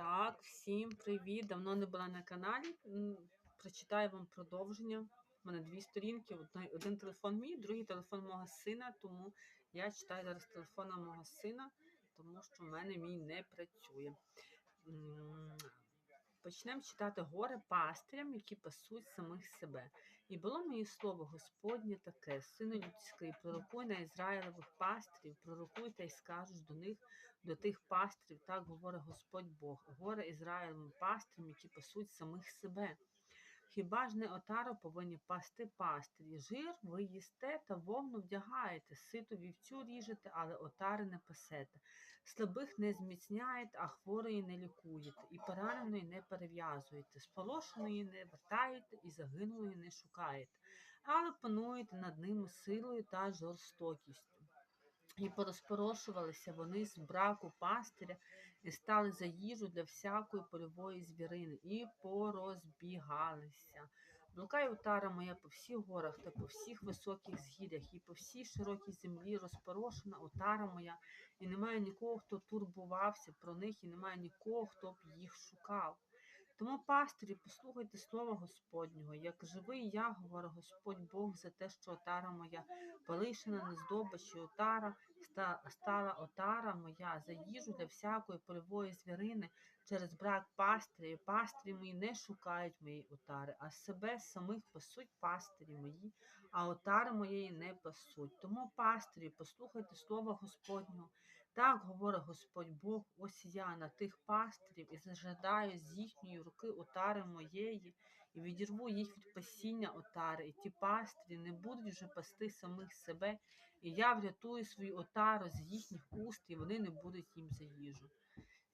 Так, всім привіт! Давно не була на каналі. Прочитаю вам продовження. У мене дві сторінки. Один, телефон мій, другий телефон мого сина. Тому я читаю зараз телефона мого сина, тому що в мене мій не працює. Почнемо читати горе пастирям, які пасуть самих себе. І було моє слово Господнє таке, сину людський, пророкуй на Ізраїлевих пастрів, пророкуй та й скажеш до них, до тих пастрів, так говорить Господь Бог, горе Ізраїлевим пастрям, які пасуть самих себе. Хіба ж не отаро повинні пасти пастирі? Жир ви їсте та вовну вдягаєте, ситу вівцю ріжете, але отари не пасете. Слабих не зміцняєте, а хворої не лікуєте, і пораненої не перев'язуєте, сполошеної не вертаєте, і загинулої не шукаєте, але пануєте над ними силою та жорстокістю. І порозпорошувалися вони з браку пастиря і стали за їжу для всякої польової звірини, і порозбігалися. Блукає утара моя по всіх горах та по всіх високих згір'ях, і по всій широкій землі розпорошена отара моя, і немає нікого, хто турбувався про них, і немає нікого, хто б їх шукав. Тому, пастирі, послухайте слова Господнього, як живий я, говорить Господь Бог, за те, що отара моя полишена не здобич, і отара ста- стала отара моя за їжу для всякої польової звірини через брак пастиря, і пастирі мої не шукають моєї отари, а себе самих пасуть пастирі мої, а отари моєї не пасуть. Тому, пастирі, послухайте слова Господнього. Так говорить Господь Бог, ось я на тих пастирів і зажадаю з їхньої руки отари моєї, і відірву їх від пасіння отари, і ті пастирі не будуть вже пасти самих себе, і я врятую свою отару з їхніх уст, і вони не будуть їм за їжу.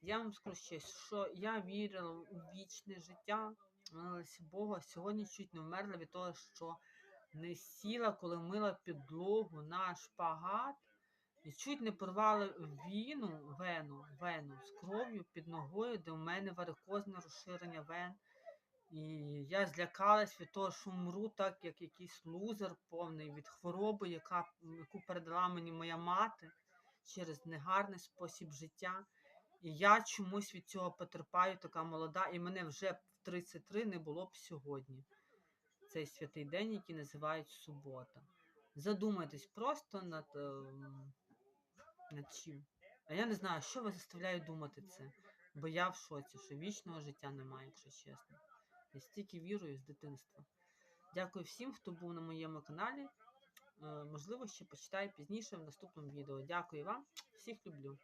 Я вам скажу ще, що я вірила у вічне життя, молилася Богу, а сьогодні чуть не вмерла від того, що не сіла, коли мила підлогу на шпагат. І чуть не порвали віну, вену, вену з кров'ю під ногою, де в мене варикозне розширення вен. І я злякалась від того, що вмру, так як якийсь лузер повний від хвороби, яка, яку передала мені моя мати через негарний спосіб життя. І я чомусь від цього потерпаю, така молода, і мене вже в 33 не було б сьогодні. Цей святий день, який називають субота. Задумайтесь просто над, ем, над чим. А я не знаю, що вас заставляє думати це. Бо я в шоці, що вічного життя немає, якщо чесно. Я стільки вірую з дитинства. Дякую всім, хто був на моєму каналі. Е, можливо, ще почитаю пізніше в наступному відео. Дякую вам, всіх люблю.